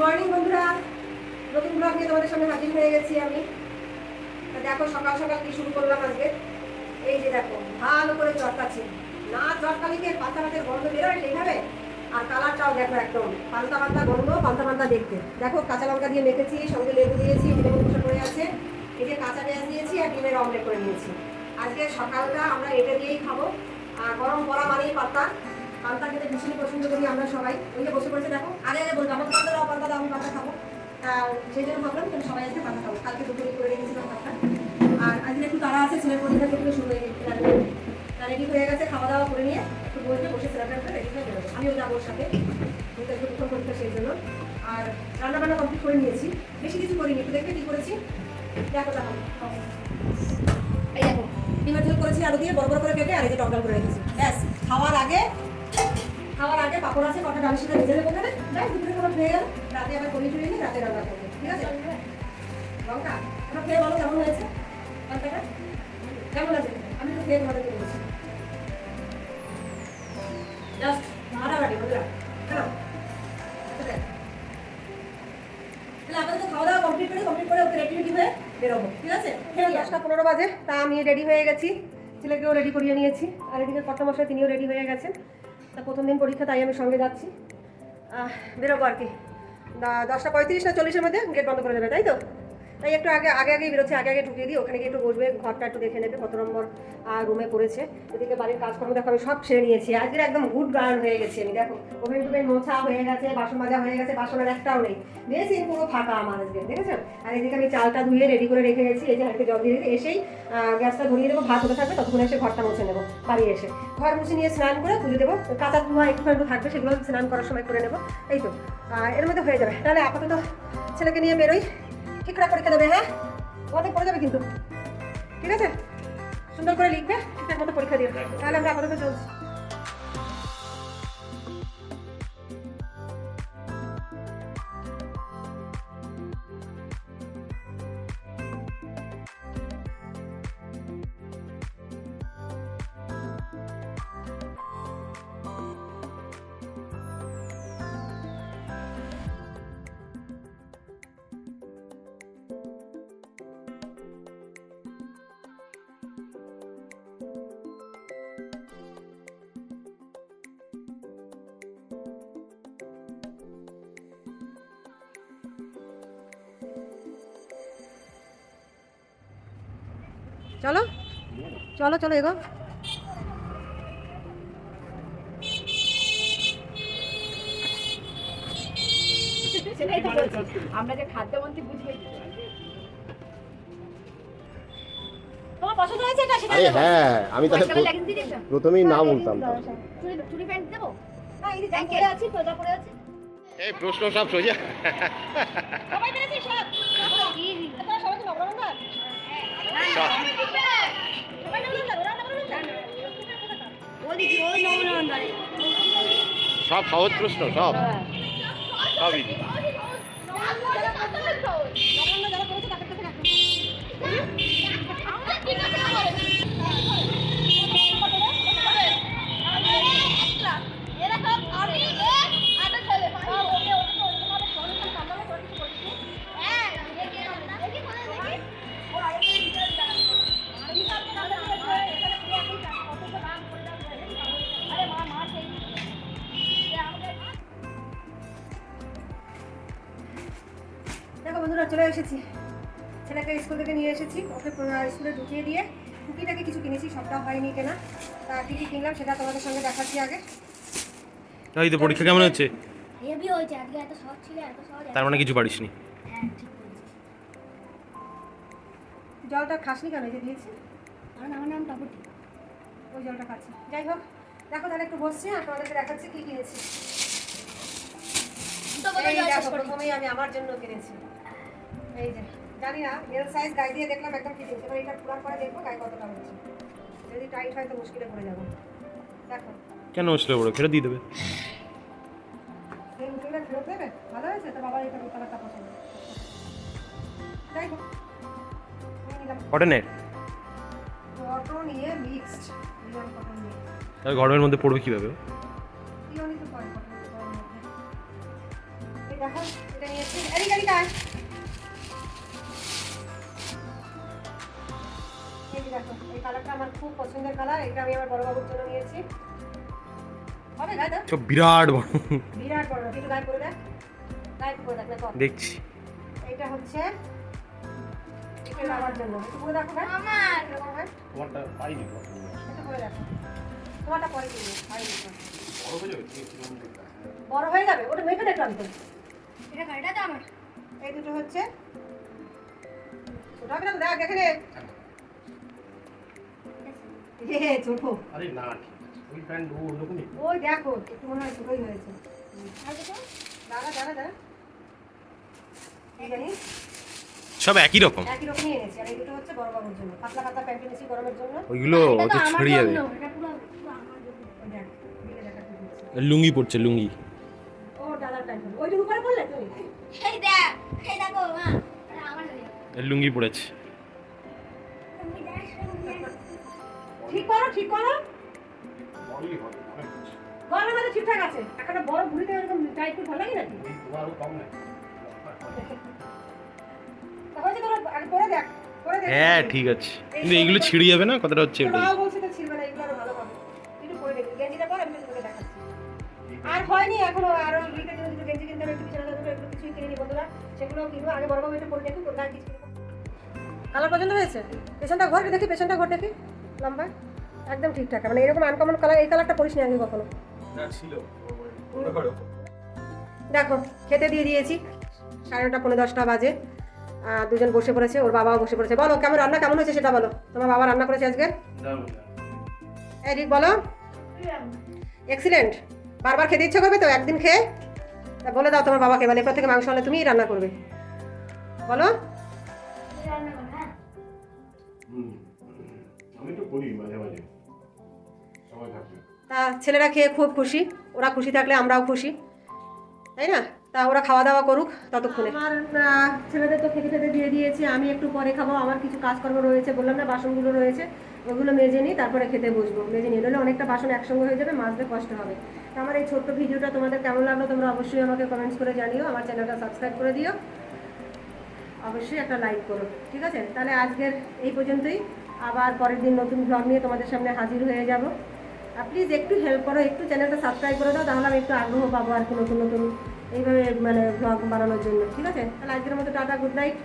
Morning বন্ধুরা। নতুন blog নিয়ে তোমাদের সামনে হাজির হয়ে গেছি আমি। দেখো, সকাল সকাল কি শুরু করলাম আজকে? এই যে দেখো, ভালো করে চটকাচ্ছি। না চটকালিকে পাতা পাতের গন্ধ বেরোয় সেইভাবে আর কালারটাও দেখো একদম। পান্তা পান্তা গন্ধ, পান্তা পান্তা দেখতে। দেখো, কাঁচা লঙ্কা দিয়ে মেখেছি, সঙ্গে লেবু দিয়েছি লেবু কষা করে আছে। এই যে কাঁচা পেঁয়াজ দিয়েছি আর ডিমের অমলেট করে নিয়েছি। আজকে সকালটা আমরা এটা দিয়েই খাব। আর গরম পড়া মানেই পাতা পান্তা খেতে ভীষণই পছন্দ করি আমরা সবাই। ওই যে বসে পড়েছে, দেখো। আগে আগে বলব আমার পান্তা দাও পান্তা দাও, আমি পান্তা খাব। আর সেই জন্য ভাবলাম তুমি সবাই আজকে পান্তা খাব। কালকে দুপুরে করে রেখেছিলাম ভাতটা আর আজকে একটু তারা আছে ছেলের পরীক্ষা থেকে শুরু হয়ে গেছে। রেডি। হয়ে গেছে খাওয়া দাওয়া করে নিয়ে একটু বসে বসে ছেলেটা রেডি হয়ে বেরোবো আমিও যাব ওর সাথে। প্রথম পরীক্ষা সেই জন্য আর রান্না বান্না কমপ্লিট করে নিয়েছি। বেশি কিছু করিনি। একটু দেখবে কি করেছি? দেখো দেখো এই দেখো, ডিমের ঝোল করেছি, আলু দিয়ে বড় বড় করে কেটে, আর এই যে টকডাল করে রেখেছি। ব্যাস, খাওয়ার আগে খাওয়ার আগে পাপড় আছে, কটা ডালের সাথে ভেজে দেবো ওখানে যাই দুপুরে কোনো খেয়ে গেল। রাতে আবার করি টুরি নিয়ে রাতে রান্না করব, ঠিক আছে? লঙ্কা তোমরা খেয়ে বলো কেমন হয়েছে? লঙ্কাটা? কেমন আছে? আমি তো খেয়ে করে বলছি। জাস্ট বাটি বন্ধুরা হ্যালো? তাহলে খাওয়া দাওয়া কমপ্লিট করে কমপ্লিট করে ওকে রেডি রেডি হয়ে বেরোবো, ঠিক আছে? দশটা পনেরো বাজে, তা আমি রেডি হয়ে গেছি। ছেলেকেও রেডি করিয়ে নিয়েছি। আর এদিকে কর্তামশাই তিনিও রেডি হয়ে গেছেন। তা প্রথম দিন পরীক্ষা, তাই আমি সঙ্গে যাচ্ছি। বেরোবো আর কি। দশটা পঁয়ত্রিশ না চল্লিশের মধ্যে গেট বন্ধ করে দেবে, তাই তো? তাই একটু আগে আগে আগেই বেরোচ্ছে, আগে আগে ঢুকিয়ে দিই, ওখানে গিয়ে একটু বসবে, ঘরটা একটু দেখে নেবে, কত নম্বর রুমে করেছে। এদিকে বাড়ির কাজকর্ম দেখো, আমি সব ছেড়ে নিয়েছি। আজকের একদম গুড গার্ল হয়ে গেছি আমি, দেখো। ওভেন টুভেন মোছা হয়ে গেছে, বাসন মাজা হয়ে গেছে বাসনের একটাও নেই। বেশি পুরো ফাঁকা আমার আজকে, দেখেছ? আর এদিকে আমি চালটা ধুয়ে রেডি করে রেখে গেছি, এই যে হাঁড়িতে জল দিয়ে এসেই গ্যাসটা ধরিয়ে দেবো, ভাত হতে থাকবে, ততক্ষণ এসে ঘরটা মুছে নেব, বাড়ি এসে। ঘর মুছে নিয়ে স্নান করে পুজো দেবো, কাঁচা ধোয়া একটু থাকবে, সেগুলো স্নান করার সময় করে নেব, এই তো। এর মধ্যে হয়ে যাবে। তাহলে আপাতত ছেলেকে নিয়ে বেরোই। ঠিকঠাক পরীক্ষা দেবে হ্যাঁ? অনেক পড়ে যাবে কিন্তু। ঠিক আছে? সুন্দর করে লিখবে, ঠিকঠাক মতো পরীক্ষা দিও। তাহলে আমরা আপাতত চলছি। চলো চলো চলো এগো। আমরা যে খাদ্যমন্ত্রী বুঝবে তোমার পছন্দ হয়েছে এটা? সেটা আরে হ্যাঁ আমি তাহলে? প্রথমেই না বলতাম প্যান্ট দেবো? না এই যে ব্যাংকে পরে আছি পরে আছি। এই প্রশ্ন সব সোজা। সবাই পেরেছি সব? কি? সবাই নবরঙ্গা ওরা সব সহজ প্রশ্ন সব। সব ইজি নবরঙ্গা বন্ধুরা চলে এসেছি। ছেলেকে স্কুল থেকে নিয়ে এসেছি। ওকে স্কুলে ঢুকিয়ে দিয়ে টুকিটাকে কিছু কিনেছি সবটা হয়নি কেনা। তা কী কী কিনলাম সেটা তোমাদের সঙ্গে দেখাচ্ছি আগে। এই তো পরীক্ষা কেমন হচ্ছে? হেভি হয়েছে আজকে এত সহজ ছিল এত সহজ তার মানে কিছু পারিসনি। হ্যাঁ ঠিক জলটা খাসনি কেন এই যে দিয়েছি? কারণ আমার নাম টপটি ওই জলটা খাচ্ছি। যাই হোক দেখো তাহলে একটু বসছি আর তোমাদেরকে দেখাচ্ছি কী কিনেছি। প্রথমেই আমি আমার জন্য কিনেছি। এই যে জানি না এর সাইজ গায়ে দিয়ে দেখলাম একদম আছে এবার এটা পুরার পরে দেখব গায়ে কতটা হচ্ছে যদি টাইট হয় তো মুশকিলে পড়ে যাব। দেখো। কেন আসলে বড় ফেরত দিয়ে দেবে। ফেরত দেবে? ভালো হয়েছে? তো বাবার এটা কালারটা পছন্দ। যাই হোক নিয়ে নিলাম। কটনের কটন ইয়ে মিক্সড তাহলে গরমের মধ্যে পড়বে কীভাবে দেখো এটা নিয়েছি এদিকে এদিকে এই দেখো এই কালারটা আমার খুব পছন্দের কালার এটা আমি আমার বড় বাবুর জন্য নিয়েছি। হবে গায়ে সব বিরাট বড়। বিরাট বড় একটু গায়ে করে দেখ। গায়ে করে দেখ না দেখছি। এইটা হচ্ছে বাবার জন্য। একটু করে দেখো ভাই। আমার। তোমারটা একটু করে দেখো। তোমারটা পরে আর এই বড় হয়ে যাবে ওটা মেপে দেখো আমি এটা কাটা তো আমার। এই দুটো হচ্ছে ছোট তো দেখ এখানে এ ছোট। আরে না ওই প্যান্ট ও ওরকমই ওই দেখো একটু মনে হয় ছোটই হয়েছে। দাঁড়া দাঁড়া দাঁড়া। সব একই রকম? একই রকমই এনেছি। আর এই দুটো হচ্ছে বড় বাবুর জন্য। পাতলা প্যান্ট এনেছি গরমের জন্য। ওইগুলো তো ছড়িয়ে যাবে দিচ্ছি লুঙ্গি পড়ছে লুঙ্গি। ও দাদার প্যান্ট ওইটুকু উপরে পড়লে তুমি এই দেখ এই দেখো মা। আমার লুঙ্গি পড়েছে। ঠিক করো ঠিক করো। কিছু। মধ্যে ঠিকঠাক আছে? একটা বড় ঘুরিতে এরকম টাইট করে ভালো লাগে নাকি? হ্যাঁ ঠিক আছে। কিন্তু এইগুলো ছিঁড়ে যাবে না? কথাটা হচ্ছে ওটাই বাবা বলছে তো ছিড়বে না এগুলো আরও ভালো হবে। একটু করে দেখি। গেঞ্জিটা পর আমি আর হয়নি এখনও আরও গেঞ্জি কিনতে হবে একটু এগুলো কিছুই কিনে নি বন্ধুরা। সেগুলো কিনবো আগে বড় বাবু এটা পরে দেখি কোথায় কিছু কালার পছন্দ হয়েছে? পেছনটা ঘর দেখি পেছনটা ঘর দেখি। লম্বা একদম ঠিকঠাক। মানে এরকম আনকমন কালার এই কালারটা পরিস নি আগে কখনো? দেখো খেতে দিয়ে দিয়েছি। সাড়ে নটা পনেরো দশটা বাজে। দুজন বসে পড়েছে ওর বাবাও বসে পড়েছে। বলো কেমন রান্না কেমন হয়েছে সেটা বলো। তোমার বাবা রান্না করেছে আজকে? এই রিক বলো। এক্সিলেন্ট বারবার খেতে ইচ্ছে করবে তো? একদিন খেয়ে? তা বলে দাও তোমার বাবাকে মানে এরপর থেকে মাংস হলে তুমিই রান্না করবে। বলো। ছেলেরা খেয়ে খুব খুশি। ওরা খুশি থাকলে আমরাও খুশি। তাই না? তা ওরা খাওয়া দাওয়া করুক ততক্ষণে। আমার ছেলেদের তো খেতে খেতে দিয়ে দিয়েছি। আমি একটু পরে খাব। আমার কিছু কাজকর্ম রয়েছে। বললাম না, বাসনগুলো রয়েছে। ওগুলো মেজে নিই, তারপরে খেতে বসবো। মেজে নিই নাহলে অনেকটা বাসন একসঙ্গে হয়ে যাবে, মাজতে কষ্ট হবে। তো আমার এই ছোট্ট ভিডিওটা তোমাদের কেমন লাগল তোমরা অবশ্যই আমাকে কমেন্টস করে জানিও। আমার চ্যানেলটা সাবস্ক্রাইব করে দিও। অবশ্যই একটা লাইক করো। ঠিক আছে? তাহলে আজকের এই পর্যন্তই। আবার পরের দিন নতুন ব্লগ নিয়ে তোমাদের সামনে হাজির হয়ে যাব। প্লিজ একটু হেল্প করো, একটু চ্যানেলটা সাবস্ক্রাইব করে দাও, তাহলে আমি একটু আগ্রহ পাবো আর কি নতুন নতুন এইভাবে মানে ব্লগ বানানোর জন্য, ঠিক আছে? তাহলে আজকের মতো টাটা গুড নাইট